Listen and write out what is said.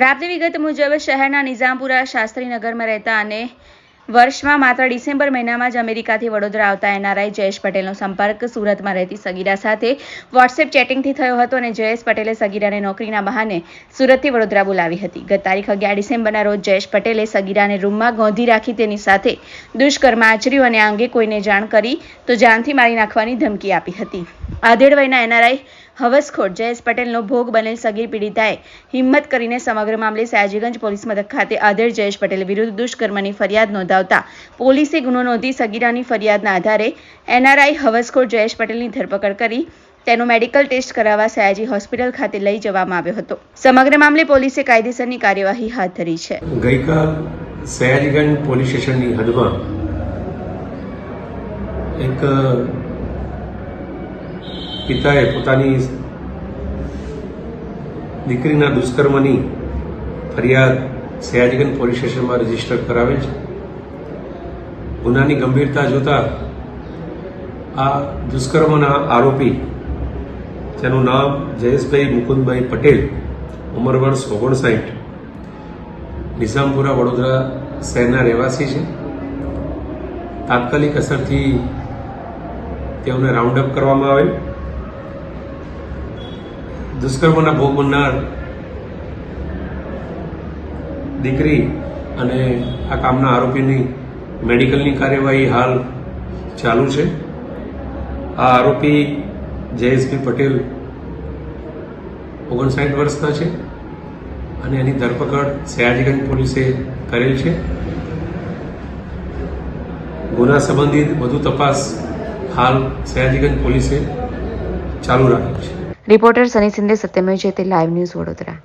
પ્રાપ્ત વિગત મુજબ શહેરના નિઝામપુરા શાસ્ત્રીનગરમાં રહેતા અને વર્ષમાં માત્ર ડિસેમ્બર મહિનામાં જ અમેરિકાથી વડોદરા આવતા એનઆરઆઈ જયેશ પટેલનો સંપર્ક સુરતમાં રહેતી સગીરા સાથે વોટ્સએપ ચેટિંગથી થયો હતો અને જયેશ પટેલે સગીરાને નોકરીના બહાને સુરતથી વડોદરા બોલાવી હતી. ગત તારીખ અગિયાર ડિસેમ્બરના રોજ જયેશ પટેલે સગીરાને રૂમમાં ગોંધી રાખી તેની સાથે દુષ્કર્મ આચર્યું અને આ અંગે કોઈને જાણ કરી તો જાનથી મારી નાખવાની ધમકી આપી હતી. આધેડ વયના એનઆરઆઈ હવસખોર જયેશ પટેલનો ભોગ બનેલ સગીર પીડિતાએ હિંમત કરીને સમગ્ર મામલે સયાજીગંજ પોલીસ મથક ખાતે આધેડ જયેશ પટેલ વિરુદ્ધ દુષ્કર્મની ફરિયાદ નોંધાવતા પોલીસે ગુનો નોંધી સગીરાની ફરિયાદના આધારે એનઆરઆઈ હવસખોર જયેશ પટેલની ધરપકડ કરી તેનો મેડિકલ ટેસ્ટ કરાવવા સયાજી હોસ્પિટલ ખાતે લઈ જવામાં આવ્યો હતો. સમગ્ર મામલે પોલીસે કાયદેસરની કાર્યવાહી હાથ ધરી છે. ગઈકાલ પોલીસ સ્ટેશનની હદમાં એક પિતાએ પોતાની દીકરીના દુષ્કર્મની ફરિયાદ સયાજીગંજ પોલીસ સ્ટેશનમાં રજિસ્ટર કરાવેલ છે. ગુનાની ગંભીરતા જોતા આ દુષ્કર્મના આરોપી તેનું નામ જયેશભાઈ મુકુંદભાઈ પટેલ, ઉંમર વર્ષ ઓગણસાઠ, નિઝામપુરા વડોદરા શહેરના રહેવાસી છે. તાત્કાલિક અસરથી તેઓને રાઉન્ડ અપ કરવામાં આવેલ. દુષ્કર્મના ભોગ બનનાર દીકરી અને આ કામના આરોપીની મેડિકલની કાર્યવાહી હાલ ચાલુ છે. આ આરોપી જયેશભાઈ પટેલ ઓગણસાઠ વર્ષના છે અને એની ધરપકડ સયાજીગંજ પોલીસે કરેલ છે. ગુના સંબંધિત વધુ તપાસ હાલ સયાજીગંજ પોલીસે ચાલુ રાખેલ છે. Reporter Sunny Shinde Satyamev Jayate live news Vadodara.